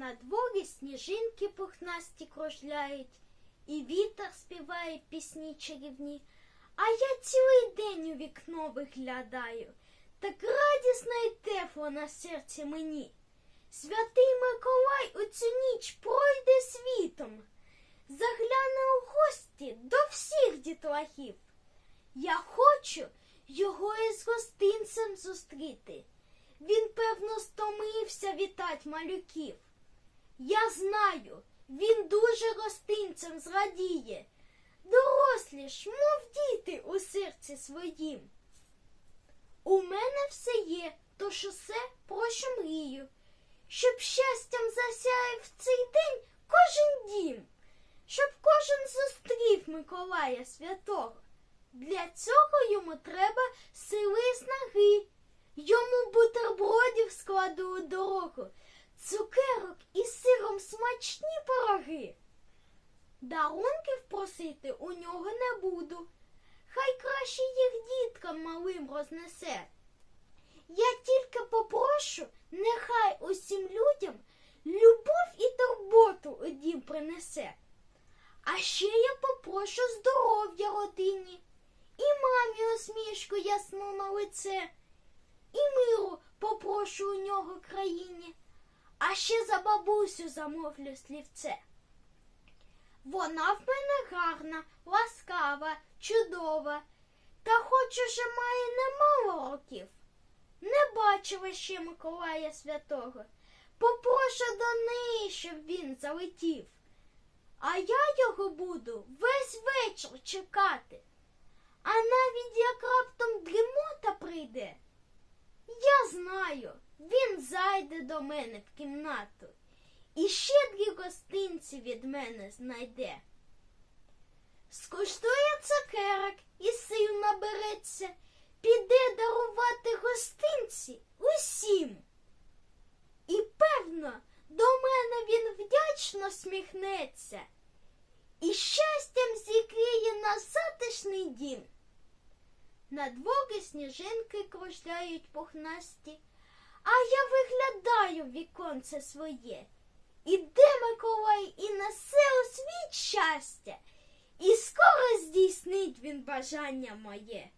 На дворі сніжинки пухнасті кружляють, і вітер співає пісні чарівні. А я цілий день у вікно виглядаю, так радісно і тепло на серці мені. Святий Миколай у цю ніч пройде світом, загляне у гості до всіх дітлахів. Я хочу його із гостинцем зустріти. Він, певно, стомився вітать малюків. Я знаю, він дуже гостинцем зрадіє. Дорослі ж, мов діти у серці своїм. У мене все є, тож усе про що мрію, щоб щастям засяяв в цей день кожен дім, щоб кожен зустрів Миколая святого. Для цього йому треба сили снаги. Йому бутербродів складу у дорогу, цукерок і сиром смачні пироги. Дарунків просити у нього не буду. Хай краще їх діткам малим рознесе. Я тільки попрошу, нехай усім людям любов і турботу у дім принесе. А ще я попрошу здоров'я родині, і мамі усмішку ясну на лице, і миру попрошу у нього країні, а ще за бабусю замовлю слівце. Вона в мене гарна, ласкава, чудова, та хоч уже має немало років. Не бачила ще Миколая Святого. Попрошу до неї, щоб він залетів. А я його буду весь вечір чекати. А навіть як раптом дрімота прийде, я знаю, він зайде до мене в кімнату і щедрі гостинці від мене знайде. Скуштує цукерок і сил набереться, піде дарувати гостинці усім. І певно, до мене він вдячно сміхнеться і щастям зікриє на затишний дім. На дворі сніжинки кружляють пухнасті, виглядаю в віконце своє. Іде Миколай і несе у світ щастя, і скоро здійснить він бажання моє.